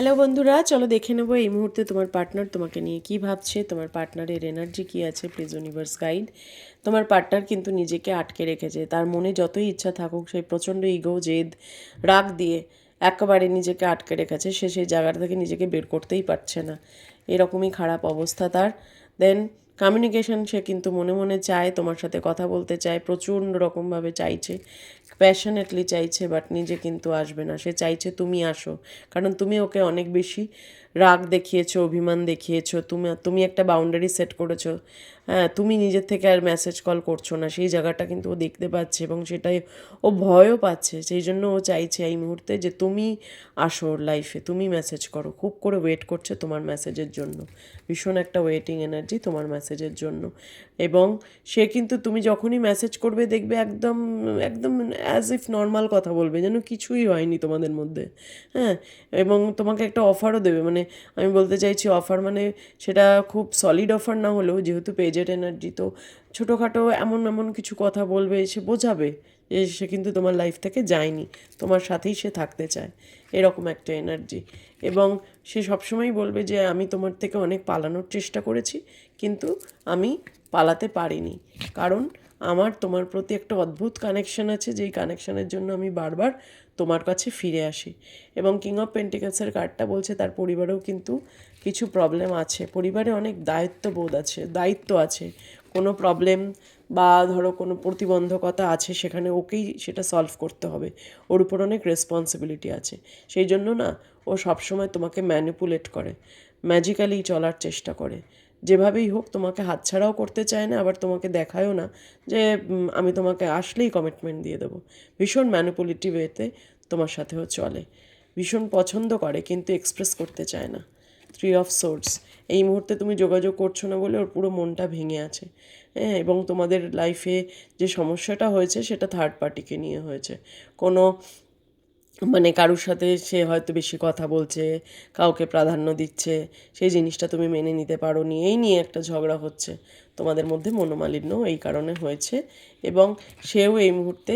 Hello বন্ধুরা, চলো দেখে নেব এই মুহূর্তে তোমার পার্টনার তোমাকে নিয়ে কি ভাবছে। তোমার পার্টনারের এনার্জি কি আছে? প্লিজ ইউনিভার্স গাইড তোমার পার্টনার কিন্তু নিজেকে আটকে রেখেছে। তার মনে যতই ইচ্ছা থাকুক, সেই প্রচণ্ড ইগো জেদ, রাগ দিয়ে একেবারে নিজেকে আটকে রেখেছে। সে সেই জায়গাটা থেকে নিজেকে বের করতেই পারছে না। এরকমই খারাপ অবস্থা তার। দেন কমিউনিকেশন সে কিন্তু মনে মনে চায়, তোমার সাথে কথা বলতে চায়, প্রচণ্ড রকমভাবে চাইছে। প্যাশনেটলি চাইছে বাট নিজে কিন্তু আসবে না। সে চাইছে, তুমি আসো। কারণ তুমি ওকে অনেক বেশি রাগ দেখিয়েছো, অভিমান দেখিয়েছো, তুমি তুমি একটা বাউন্ডারি সেট করেছ। হ্যাঁ তুমি নিজের থেকে আর মেসেজ কল করছ না। সেই জায়গাটা কিন্তু ও দেখতে পাচ্ছে এবং সেটাই ও ভয়ও পাচ্ছে। সেই জন্য ও চাইছে এই মুহূর্তে যে তুমি আসো লাইফে তুমি মেসেজ করো। খুব করে ওয়েট করছে তোমার মেসেজের জন্য। ভীষণ একটা ওয়েটিং এনার্জি তোমার মেসেজের জন্য। এবং সে কিন্তু তুমি যখনই মেসেজ করবে দেখবে একদম একদম অ্যাজ ইফ নর্মাল কথা বলবে, যেন কিছুই হয়নি তোমাদের মধ্যে। হ্যাঁ এবং তোমাকে একটা অফারও দেবে। মানে আমি বলতে চাইছি অফার মানে সেটা খুব সলিড অফার না হলেও যেহেতু পেজের এনার্জি তো ছোটোখাটো এমন এমন কিছু কথা বলবে, সে বোঝাবে যে সে কিন্তু তোমার লাইফ থেকে যায়নি, তোমার সাথেই সে থাকতে চায়, এরকম একটা এনার্জি এবং সে সবসময়ই বলবে যে আমি তোমার থেকে অনেক পালানোর চেষ্টা করেছি, কিন্তু আমি পালাতে পারিনি। কারণ আমার তোমার প্রতি একটা অদ্ভুত কানেকশন আছে, যেই কানেকশনের জন্য আমি বারবার তোমার কাছে ফিরে আসি। এবং কিং অফ পেন্টিকালসের কার্ডটা বলছে তার পরিবারেও কিন্তু কিছু প্রবলেম আছে। পরিবারে অনেক দায়িত্ববোধ আছে, দায়িত্ব আছে। কোনো প্রবলেম বা ধরো কোনো প্রতিবন্ধকতা আছে, সেখানে ওকেই সেটা সলভ করতে হবে। ওর উপর অনেক রেসপন্সিবিলিটি আছে। সেই জন্য না, ও সবসময় তোমাকে ম্যানিপুলেট করে। ম্যাজিক্যালি চলার চেষ্টা করে। যেভাবেই হোক তোমাকে হাতছাড়াও করতে চায় না, আবার তোমাকে দেখায়ও না যে আমি তোমাকে আসলেই কমিটমেন্ট দিয়ে দেবো। ভীষণ ম্যানিপুলেটিভ ওয়েতে তোমার সাথেও চলে। ভীষণ পছন্দ করে, কিন্তু এক্সপ্রেস করতে চায় না। থ্রি অফ সোর্স এই মুহূর্তে তুমি যোগাযোগ করছ না বলে ওর পুরো মনটা ভেঙে আছে। হ্যাঁ এবং তোমাদের লাইফে যে সমস্যাটা হয়েছে, সেটা থার্ড পার্টিকে নিয়ে হয়েছে। কোনো মানে কারুর সাথে সে হয়তো বেশি কথা বলছে, কাউকে প্রাধান্য দিচ্ছে, সেই জিনিসটা তুমি মেনে নিতে পারো নি এই নিয়ে একটা ঝগড়া হচ্ছে। তোমাদের মধ্যে মনোমালিন্য এই কারণে হয়েছে এবং সেও এই মুহূর্তে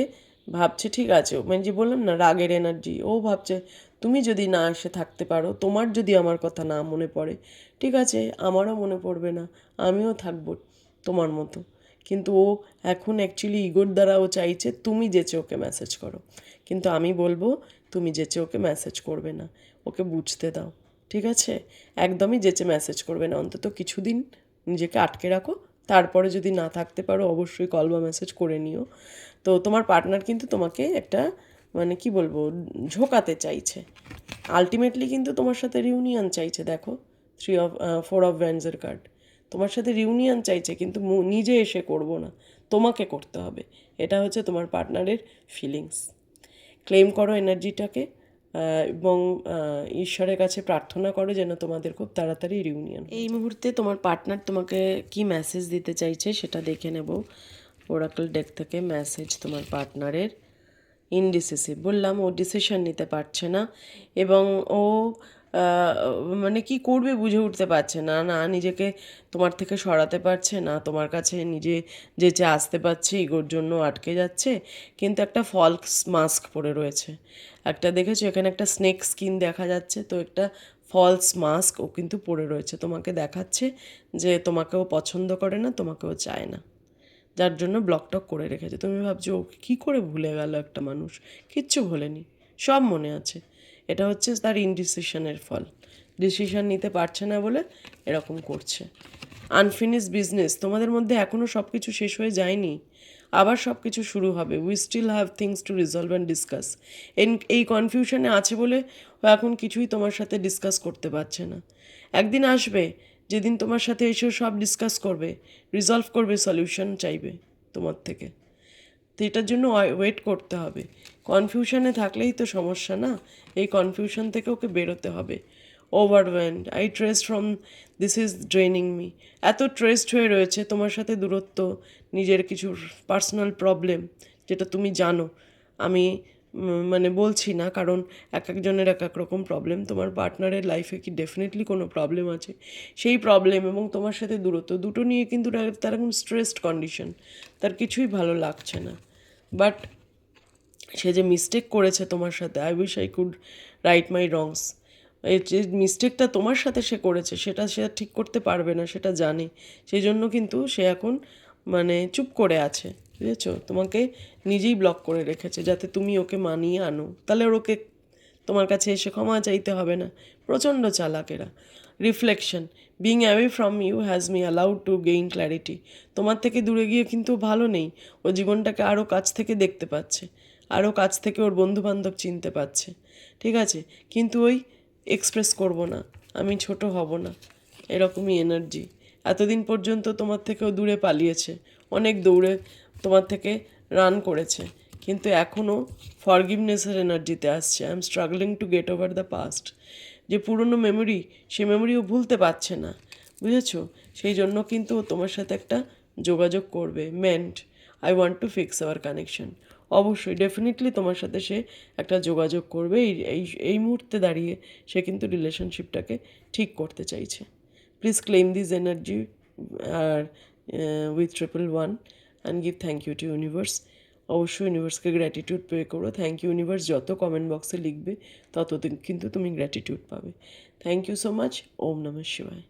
ভাবছে, ঠিক আছে। মানে যে বললাম না, রাগের এনার্জি ও ভাবছে, তুমি যদি না এসে থাকতে পারো, তোমার যদি আমার কথা না মনে পড়ে, ঠিক আছে, আমারও মনে পড়বে না, আমিও থাকব তোমার মতো। কিন্তু ও এখন অ্যাকচুয়ালি ইগোর দ্বারা ও চাইছে তুমি যেচে ওকে মেসেজ করো। কিন্তু আমি বলব, তুমি যেচে ওকে মেসেজ করবে না। ওকে বুঝতে দাও, ঠিক আছে? একদমই যেচে মেসেজ করবে না। অন্তত কিছুদিন নিজেকে আটকে রাখো। তারপরে যদি না থাকতে পারো, অবশ্যই কল বা মেসেজ করে নিও। তো তোমার পার্টনার কিন্তু তোমাকে একটা মানে কি বলব, ঝোকাতে চাইছে। আলটিমেটলি কিন্তু তোমার সাথে রিউনিয়ন চাইছে, দেখো। থ্রি অফ ফোর অফ ভ্যান্সের কার্ড তোমার সাথে রিউনিয়ন চাইছে কিন্তু নিজে এসে করব না। তোমাকে করতে হবে। এটা হচ্ছে তোমার পার্টনারের ফিলিংস ক্লেম করো এনার্জিটাকে এবং ঈশ্বরের কাছে প্রার্থনা করো যেন তোমাদের খুব তাড়াতাড়ি রিউনিয়ন এই মুহূর্তে তোমার পার্টনার তোমাকে কি মেসেজ দিতে চাইছে সেটা দেখে নেব। ওরাকল ডেক থেকে মেসেজ তোমার পার্টনারের ইনডিসিসিভ বললাম ও ডিসিশন নিতে পারছে না। এবং ও মানে কি করবে বুঝে উঠতে পারছে না। না, নিজেকে তোমার থেকে সরাতে পারছে না, তোমার কাছে নিজে যেচে আসতে পারছে ইগোর জন্য আটকে যাচ্ছে। কিন্তু একটা ফলস মাস্ক পরে রয়েছে। একটা দেখেছ? এখানে একটা স্নেক স্কিন দেখা যাচ্ছে। তো একটা ফলস মাস্ক ও কিন্তু পরে রয়েছে। তোমাকে দেখাচ্ছে যে তোমাকেও পছন্দ করে না, তোমাকেও চায় না। যার জন্য ব্লক টক করে রেখেছে। তুমি ভাবছ ও কী করে ভুলে গেল একটা মানুষ? কিচ্ছু ভোলেনি। সব মনে আছে। এটা হচ্ছে তার ইনডিসিশনের ফল। ডিসিশন নিতে পারছে না বলে এরকম করছে। আনফিনিশ বিজনেস তোমাদের মধ্যে এখনও সব কিছু শেষ হয়ে যায়নি। আবার সব কিছু শুরু হবে। We still have things to resolve and discuss এই কনফিউশনে আছে বলে ও এখন কিছুই তোমার সাথে ডিসকাস করতে পারছে না। একদিন আসবে, যেদিন তোমার সাথে এসে সব ডিসকাস করবে রিজলভ করবে সলিউশন চাইবে তোমার থেকে। তো এটার জন্য ওয়েট করতে হবে। কনফিউশনে থাকলেই তো সমস্যা না? এই কনফিউশন থেকে ওকে বেরোতে হবে। Overwhelmed I trace from this is draining me এত ট্রেসড হয়ে রয়েছে তোমার সাথে দূরত্ব, নিজের কিছু পার্সোনাল প্রবলেম যেটা তুমি জানো। আমি মানে বলছি না, কারণ এক একজনের এক এক রকম প্রবলেম তোমার পার্টনারের লাইফে কি ডেফিনেটলি কোনো প্রবলেম আছে? সেই প্রবলেম এবং তোমার সাথে দূরত্ব দুটো নিয়ে কিন্তু তার এখন স্ট্রেসড কন্ডিশন তার কিছুই ভালো লাগছে না। বাট সে যে মিস্টেক করেছে তোমার সাথে I wish I could right my wrongs যে মিস্টেকটা তোমার সাথে সে করেছে, সেটা সে ঠিক করতে পারবে না, সেটা জানে। সেই জন্য কিন্তু সে এখন মানে চুপ করে আছে, বুঝেছ? তোমাকে নিজেই ব্লক করে রেখেছে, যাতে তুমি ওকে মানিয়ে আনো। তাহলে ওর ওকে তোমার কাছে এসে ক্ষমা চাইতে হবে না। প্রচণ্ড চালাকেরা। Reflection being away from you has me allowed to gain clarity তোমার থেকে দূরে গিয়ে কিন্তু ভালো নেই। ও জীবনটাকে আরও কাছ থেকে দেখতে পাচ্ছে। আরও কাছ থেকে ওর বন্ধুবান্ধব চিনতে পাচ্ছে ঠিক আছে? কিন্তু ওই এক্সপ্রেস করব না। আমি ছোট হব না। এরকমই এনার্জি এতদিন পর্যন্ত তোমার থেকেও দূরে পালিয়েছে। অনেক দৌড়ে তোমার থেকে রান করেছে। কিন্তু এখনও ফরগিভনেসের এনার্জিতে আসছে। I am struggling to get over the past যে পুরনো মেমোরি সে মেমোরিও ভুলতে পারছে না। বুঝেছ? সেই জন্য কিন্তু তোমার সাথে একটা যোগাযোগ করবে। Meant I want to fix our connection অবশ্যই ডেফিনেটলি তোমার সাথে সে একটা যোগাযোগ করবে। এই এই এই মুহূর্তে দাঁড়িয়ে সে কিন্তু রিলেশনশিপটাকে ঠিক করতে চাইছে। Please claim this energy R with triple one and give thank you to universe অবশ্যই ইউনিভার্সকে গ্র্যাটিটিউড পে করো। থ্যাংক ইউ ইউনিভার্স যত কমেন্ট বক্সে লিখবে তত কিন্তু তুমি গ্র্যাটিটিউড পাবে। থ্যাংক ইউ সো মাচ ওম নমঃ শিবায়।